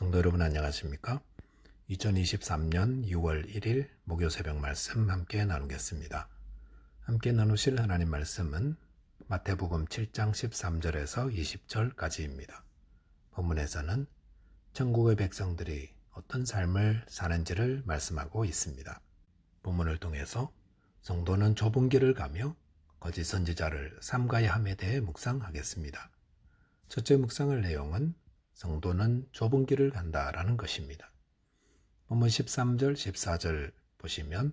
성도 여러분 안녕하십니까? 2023년 6월 1일 목요 새벽 말씀 함께 나누겠습니다. 함께 나누실 하나님 말씀은 마태복음 7장 13절에서 20절까지입니다. 본문에서는 천국의 백성들이 어떤 삶을 사는지를 말씀하고 있습니다. 본문을 통해서 성도는 좁은 길을 가며 거짓 선지자를 삼가야 함에 대해 묵상하겠습니다. 첫째 묵상할 내용은 성도는 좁은 길을 간다라는 것입니다. 본문 13절, 14절 보시면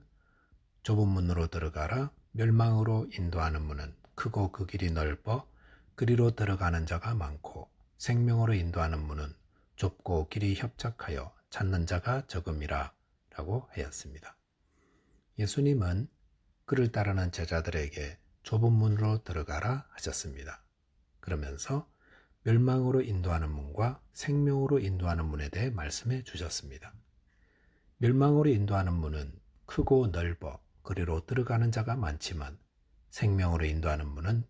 좁은 문으로 들어가라 멸망으로 인도하는 문은 크고 그 길이 넓어 그리로 들어가는 자가 많고 생명으로 인도하는 문은 좁고 길이 협착하여 찾는 자가 적음이라 라고 하였습니다. 예수님은 그를 따르는 제자들에게 좁은 문으로 들어가라 하셨습니다. 그러면서 멸망으로 인도하는 문과 생명으로 인도하는 문에 대해 말씀해 주셨습니다. 멸망으로 인도하는 문은 크고 넓어 그리로 들어가는 자가 많지만 생명으로 인도하는 문은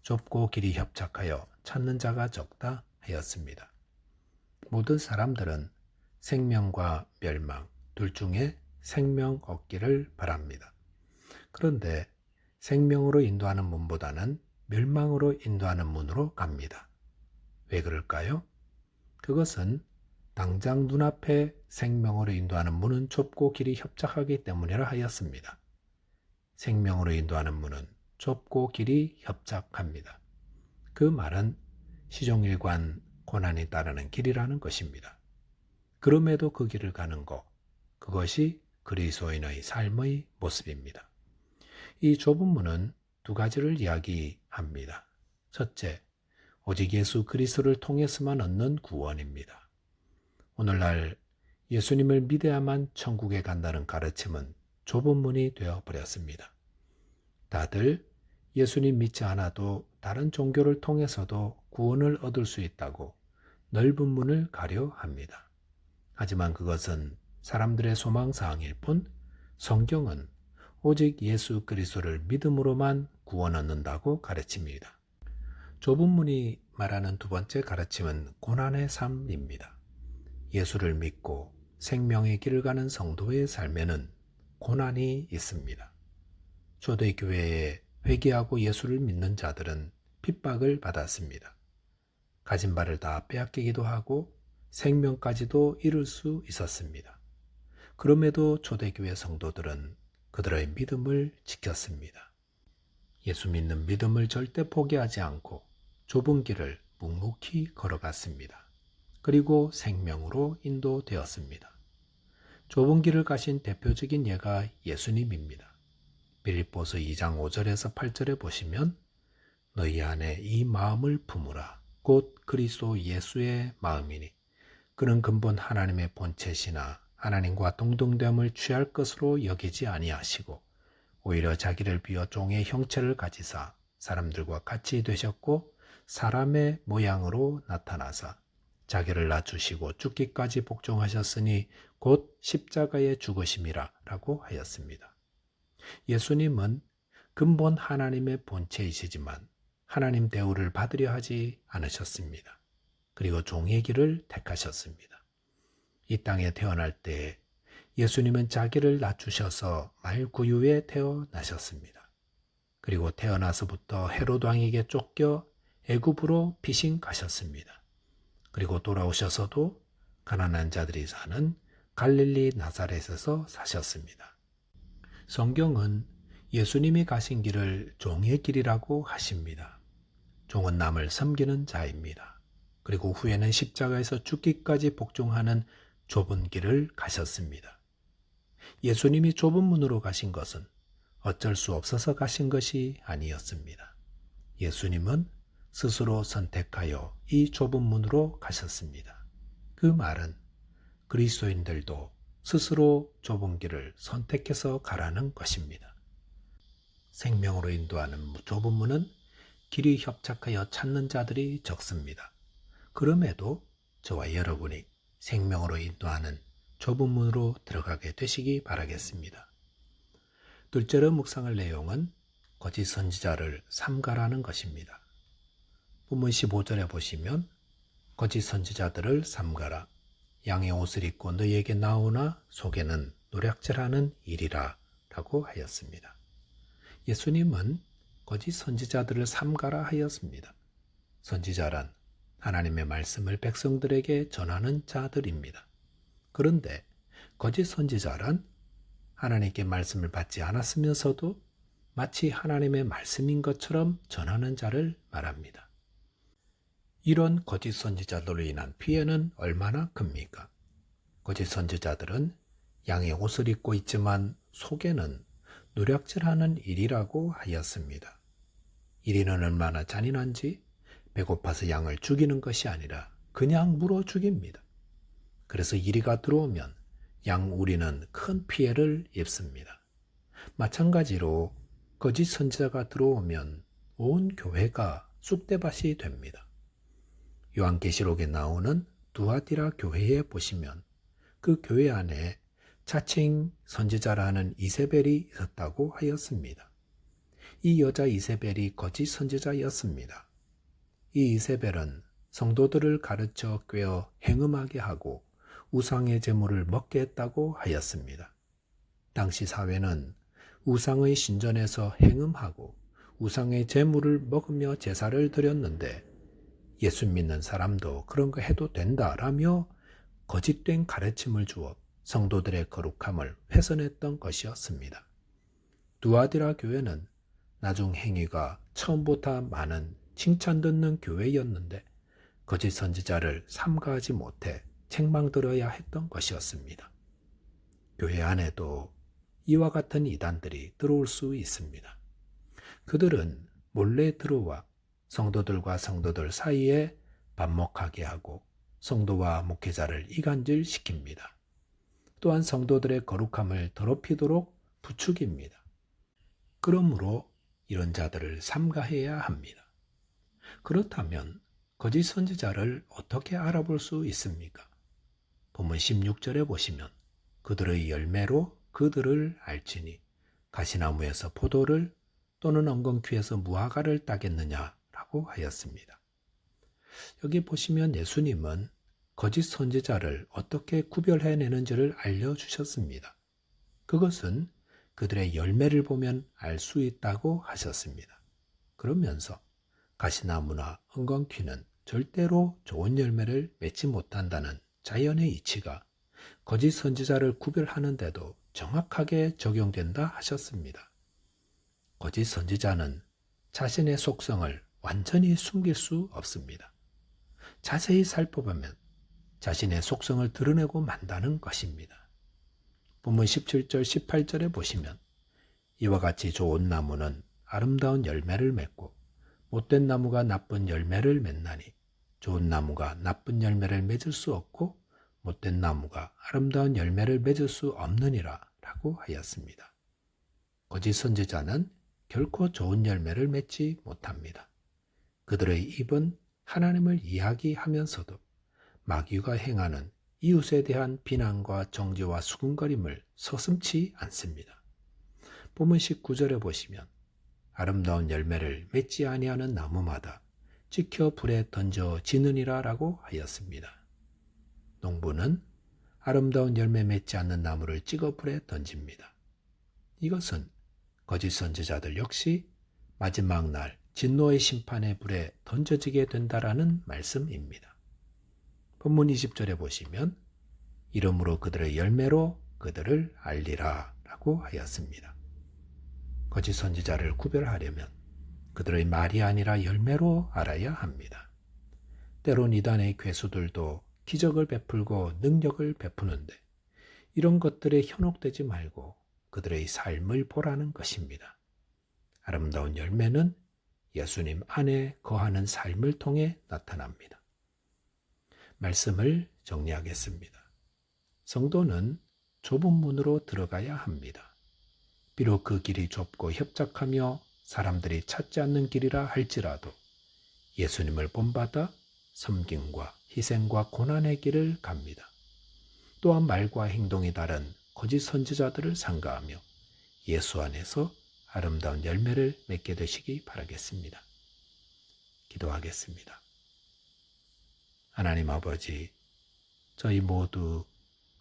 좁고 길이 협착하여 찾는 자가 적다 하였습니다. 모든 사람들은 생명과 멸망 둘 중에 생명 얻기를 바랍니다. 그런데 생명으로 인도하는 문보다는 멸망으로 인도하는 문으로 갑니다. 왜 그럴까요? 그것은 당장 눈앞에 생명으로 인도하는 문은 좁고 길이 협착하기 때문이라 하였습니다. 생명으로 인도하는 문은 좁고 길이 협착합니다. 그 말은 시종일관 고난이 따르는 길이라는 것입니다. 그럼에도 그 길을 가는 것, 그것이 그리스도인의 삶의 모습입니다. 이 좁은 문은 두 가지를 이야기합니다. 첫째, 오직 예수 그리스도를 통해서만 얻는 구원입니다. 오늘날 예수님을 믿어야만 천국에 간다는 가르침은 좁은 문이 되어 버렸습니다. 다들 예수님 믿지 않아도 다른 종교를 통해서도 구원을 얻을 수 있다고 넓은 문을 가려 합니다. 하지만 그것은 사람들의 소망 사항일 뿐 성경은 오직 예수 그리스도를 믿음으로만 구원 얻는다고 가르칩니다. 좁은 문이 말하는 두 번째 가르침은 고난의 삶입니다. 예수를 믿고 생명의 길을 가는 성도의 삶에는 고난이 있습니다. 초대교회에 회개하고 예수를 믿는 자들은 핍박을 받았습니다. 가진 바를 다 빼앗기기도 하고 생명까지도 잃을 수 있었습니다. 그럼에도 초대교회 성도들은 그들의 믿음을 지켰습니다. 예수 믿는 믿음을 절대 포기하지 않고 좁은 길을 묵묵히 걸어갔습니다. 그리고 생명으로 인도되었습니다. 좁은 길을 가신 대표적인 예가 예수님입니다. 빌립보서 2장 5절에서 8절에 보시면 너희 안에 이 마음을 품으라 곧 그리스도 예수의 마음이니 그는 근본 하나님의 본체시나 하나님과 동등됨을 취할 것으로 여기지 아니하시고 오히려 자기를 비워 종의 형체를 가지사 사람들과 같이 되셨고 사람의 모양으로 나타나사 자기를 낮추시고 죽기까지 복종하셨으니 곧 십자가의 죽으심이라 라고 하였습니다. 예수님은 근본 하나님의 본체이시지만 하나님 대우를 받으려 하지 않으셨습니다. 그리고 종의 길을 택하셨습니다. 이 땅에 태어날 때 예수님은 자기를 낮추셔서 말구유에 태어나셨습니다. 그리고 태어나서부터 헤롯 왕에게 쫓겨 애굽으로 피신 가셨습니다. 그리고 돌아오셔서도 가난한 자들이 사는 갈릴리 나사렛에서 사셨습니다. 성경은 예수님이 가신 길을 종의 길이라고 하십니다. 종은 남을 섬기는 자입니다. 그리고 후에는 십자가에서 죽기까지 복종하는 좁은 길을 가셨습니다. 예수님이 좁은 문으로 가신 것은 어쩔 수 없어서 가신 것이 아니었습니다. 예수님은 스스로 선택하여 이 좁은 문으로 가셨습니다. 그 말은 그리스도인들도 스스로 좁은 길을 선택해서 가라는 것입니다. 생명으로 인도하는 좁은 문은 길이 협착하여 찾는 자들이 적습니다. 그럼에도 저와 여러분이 생명으로 인도하는 좁은 문으로 들어가게 되시기 바라겠습니다. 둘째로 묵상할 내용은 거짓 선지자를 삼가라는 것입니다. 본문 15절에 보시면 거짓 선지자들을 삼가라. 양의 옷을 입고 너희에게 나오나 속에는 노략질하는 일이라 라고 하였습니다. 예수님은 거짓 선지자들을 삼가라 하였습니다. 선지자란 하나님의 말씀을 백성들에게 전하는 자들입니다. 그런데 거짓 선지자란 하나님께 말씀을 받지 않았으면서도 마치 하나님의 말씀인 것처럼 전하는 자를 말합니다. 이런 거짓 선지자들로 인한 피해는 얼마나 큽니까? 거짓 선지자들은 양의 옷을 입고 있지만 속에는 노력질하는 일이라고 하였습니다. 일이는 얼마나 잔인한지 배고파서 양을 죽이는 것이 아니라 그냥 물어 죽입니다. 그래서 이리가 들어오면 양 우리는 큰 피해를 입습니다. 마찬가지로 거짓 선지자가 들어오면 온 교회가 쑥대밭이 됩니다. 요한계시록에 나오는 두아디라 교회에 보시면 그 교회 안에 자칭 선지자라는 이세벨이 있었다고 하였습니다. 이 여자 이세벨이 거짓 선지자였습니다. 이 이세벨은 성도들을 가르쳐 꿰어 행음하게 하고 우상의 제물을 먹게 했다고 하였습니다. 당시 사회는 우상의 신전에서 행음하고 우상의 제물을 먹으며 제사를 드렸는데 예수 믿는 사람도 그런 거 해도 된다라며 거짓된 가르침을 주어 성도들의 거룩함을 훼손했던 것이었습니다. 두아디라 교회는 나중 행위가 처음부터 많은 칭찬 듣는 교회였는데 거짓 선지자를 삼가하지 못해 책망들어야 했던 것이었습니다. 교회 안에도 이와 같은 이단들이 들어올 수 있습니다. 그들은 몰래 들어와 성도들과 성도들 사이에 반목하게 하고 성도와 목회자를 이간질 시킵니다. 또한 성도들의 거룩함을 더럽히도록 부추깁니다. 그러므로 이런 자들을 삼가해야 합니다. 그렇다면 거짓 선지자를 어떻게 알아볼 수 있습니까? 본문 16절에 보시면 그들의 열매로 그들을 알지니 가시나무에서 포도를 또는 엉겅퀴에서 무화과를 따겠느냐 라고 하였습니다. 여기 보시면 예수님은 거짓 선지자를 어떻게 구별해내는지를 알려주셨습니다. 그것은 그들의 열매를 보면 알 수 있다고 하셨습니다. 그러면서 가시나무나 엉겅퀴는 절대로 좋은 열매를 맺지 못한다는 자연의 이치가 거짓 선지자를 구별하는데도 정확하게 적용된다 하셨습니다. 거짓 선지자는 자신의 속성을 완전히 숨길 수 없습니다. 자세히 살펴보면 자신의 속성을 드러내고 만다는 것입니다. 본문 17절, 18절에 보시면 이와 같이 좋은 나무는 아름다운 열매를 맺고 못된 나무가 나쁜 열매를 맺나니 좋은 나무가 나쁜 열매를 맺을 수 없고 못된 나무가 아름다운 열매를 맺을 수 없느니라 라고 하였습니다. 거짓 선지자는 결코 좋은 열매를 맺지 못합니다. 그들의 입은 하나님을 이야기하면서도 마귀가 행하는 이웃에 대한 비난과 정죄와 수군거림을 서슴치 않습니다. 본문 19절에 보시면 아름다운 열매를 맺지 아니하는 나무마다 지켜 불에 던져지느니라 라고 하였습니다. 농부는 아름다운 열매 맺지 않는 나무를 찍어 불에 던집니다. 이것은 거짓 선지자들 역시 마지막 날 진노의 심판의 불에 던져지게 된다라는 말씀입니다. 본문 20절에 보시면 이름으로 그들의 열매로 그들을 알리라 라고 하였습니다. 거짓 선지자를 구별하려면 그들의 말이 아니라 열매로 알아야 합니다. 때론 이단의 괴수들도 기적을 베풀고 능력을 베푸는데 이런 것들에 현혹되지 말고 그들의 삶을 보라는 것입니다. 아름다운 열매는 예수님 안에 거하는 삶을 통해 나타납니다. 말씀을 정리하겠습니다. 성도는 좁은 문으로 들어가야 합니다. 비록 그 길이 좁고 협착하며 사람들이 찾지 않는 길이라 할지라도 예수님을 본받아 섬김과 희생과 고난의 길을 갑니다. 또한 말과 행동이 다른 거짓 선지자들을 상가하며 예수 안에서 아름다운 열매를 맺게 되시기 바라겠습니다. 기도하겠습니다. 하나님 아버지, 저희 모두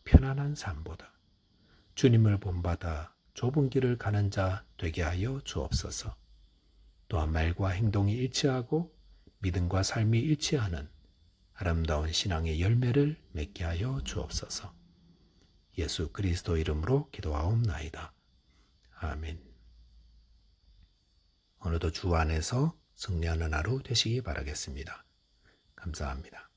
편안한 삶보다 주님을 본받아 좁은 길을 가는 자 되게 하여 주옵소서. 또한 말과 행동이 일치하고 믿음과 삶이 일치하는 아름다운 신앙의 열매를 맺게 하여 주옵소서. 예수 그리스도 이름으로 기도하옵나이다. 아멘. 오늘도 주 안에서 승리하는 하루 되시기 바라겠습니다. 감사합니다.